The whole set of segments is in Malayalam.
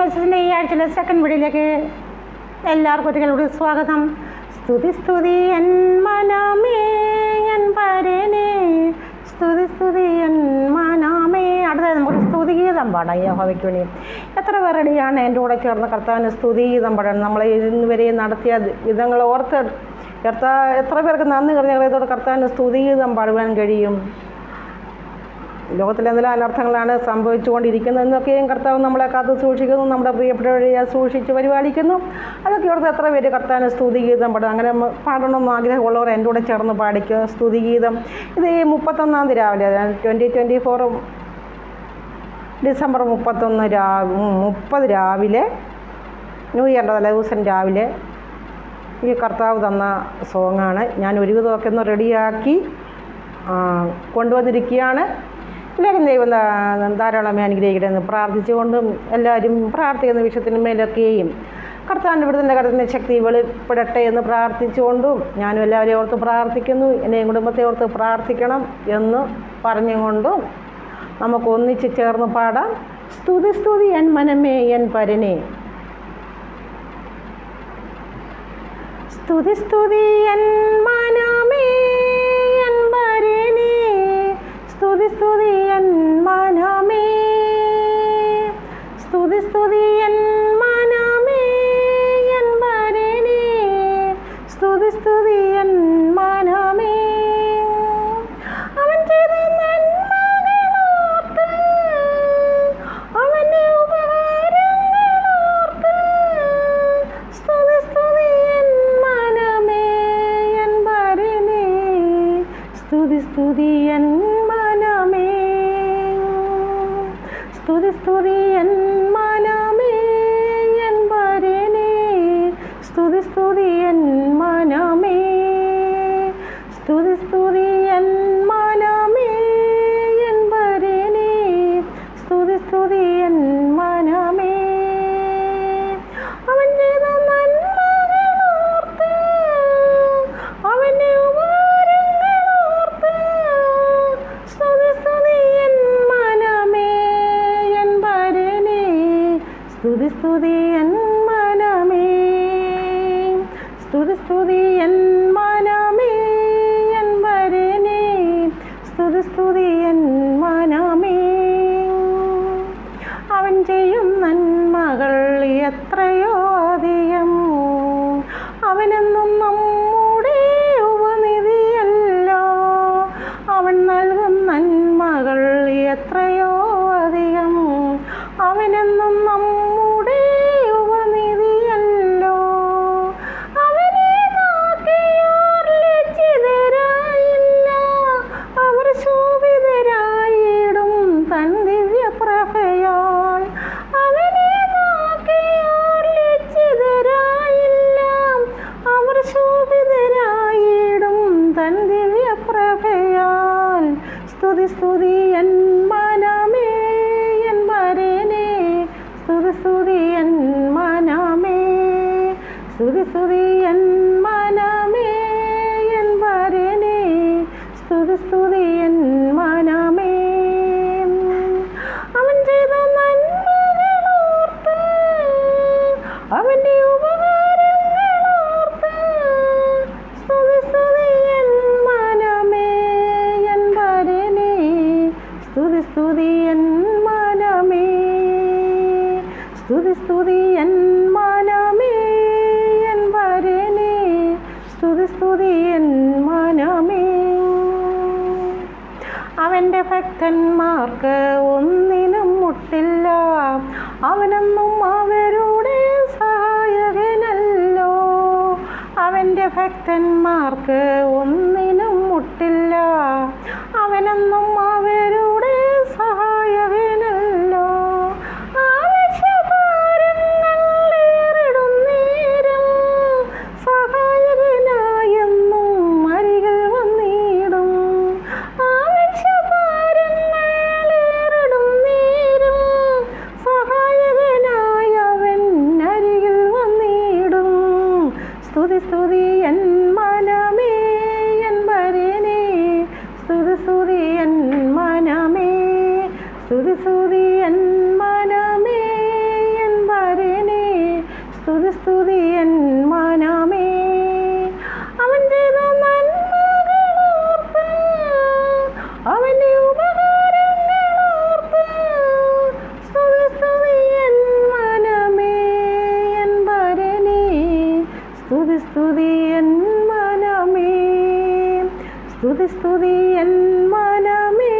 മെസ്സേജിന്റെ ഈ ആഴ്ചയിലെ സെക്കൻഡ് വീഡിയോയിലേക്ക് എല്ലാവർക്കും കുട്ടികളോട് സ്വാഗതം. സ്തുതി സ്തുതി എൻ മനമേ എൻ പരനെ. സ്തുതി സ്തുതി എൻ മനമേ. അടുത്തത് നമുക്ക് സ്തുതിഗീതം പാടാം യഹോവയ്ക്ക് വേണ്ടി. എത്ര പേരടിയാണ് എന്റെ കൂടെ ചേർന്ന് കർത്താവിന് പാടാൻ? നമ്മളെ ഇന്ന് വരെ നടത്തിയ വിധങ്ങൾ ഓർത്ത് എത്ര എത്ര പേർക്ക് നന്ദി കറിഞ്ഞ കർത്താവിന് സ്തുതിഗീതം പാടുവാൻ കഴിയും? ലോകത്തിൽ നില അനർത്ഥങ്ങളാണ് സംഭവിച്ചുകൊണ്ടിരിക്കുന്നതെന്നൊക്കെയും കർത്താവ് നമ്മളെ കാത്തു സൂക്ഷിക്കുന്നു നമ്മുടെ പ്രിയപ്പെട്ടവരെ സൂക്ഷിച്ച് പരിപാലിക്കുന്നു. അതൊക്കെ ഓർത്ത് എത്ര പേര് കർത്താവിന് സ്തുതിഗീതം പാടും. അങ്ങനെ പാടണം പാടണമെന്ന് ആഗ്രഹമുള്ളവർ എന്റെ കൂടെ ചേർന്ന് പാടിക്കുക സ്തുതിഗീതം. ഇത് ഈ മുപ്പത്തൊന്നാം തീയതി രാവിലെ ട്വന്റി ട്വന്റി ഫോർ ഡിസംബർ മുപ്പത്തൊന്ന് രാ മുപ്പത് രാവിലെ ന്യൂ ഇയറിന്റെ തലേദിവസം രാവിലെ ഈ കർത്താവ് തന്ന സോങ്ങാണ്. ഞാൻ ഒരുവിധമൊക്കെ ഒന്ന് റെഡിയാക്കി കൊണ്ടുവന്നിരിക്കുകയാണ്. എല്ലാവരും ദൈവം ധാരാളമായി ധാരാളമേ അനുഗ്രഹിക്കട്ടെ എന്ന് പ്രാർത്ഥിച്ചുകൊണ്ടും എല്ലാവരും പ്രാർത്ഥിക്കുന്ന വിഷയത്തിന് മേലൊക്കെയും കർത്താവിന്റെ ഇവിടുത്തെ ശക്തി വെളിപ്പെടട്ടെ എന്ന് പ്രാർത്ഥിച്ചുകൊണ്ടും ഞാനും എല്ലാവരെയും ഓർത്ത് പ്രാർത്ഥിക്കുന്നു. എന്നെയും കുടുംബത്തെ ഓർത്ത് പ്രാർത്ഥിക്കണം എന്ന് പറഞ്ഞുകൊണ്ടും നമുക്ക് ഒന്നിച്ച് ചേർന്ന് പാടാം. സ്തുതി സ്തുതി എൻ മനമേ എൻ പരനെ. സ്തുതി സ്തുതി എൻ സ്തുതി സ്തുതി എൻ മനമേ. അവൻ ചെയ്ത സ്തുതി സ്തുതി മനമേ. സ്തുതി സ്തുതി അവനെന്നും നമ്മുടെ സ്തുതി സ്തുതി സ്തുതി സ്തുതി എൻ മനമേ എൻ വരനെ. സ്തുതി സ്തുതി എൻ മനമേ. അവന്റെ ഭക്തന്മാർക്ക് ഒന്നിനും മുട്ടില്ല. അവനൊന്നും അവരുടെ സഹായകനല്ലോ. അവന്റെ ഭക്തന്മാർക്ക് ഒന്നിനും മുട്ടില്ല. അവനൊന്നും അവരുടെ എൻ മനമേ. അവൻ ചെയ്ത സ്തുതി സ്തുതി എൻ മനമേ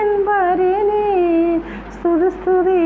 എൻ ഭരണി സ്തുതി സ്തുതി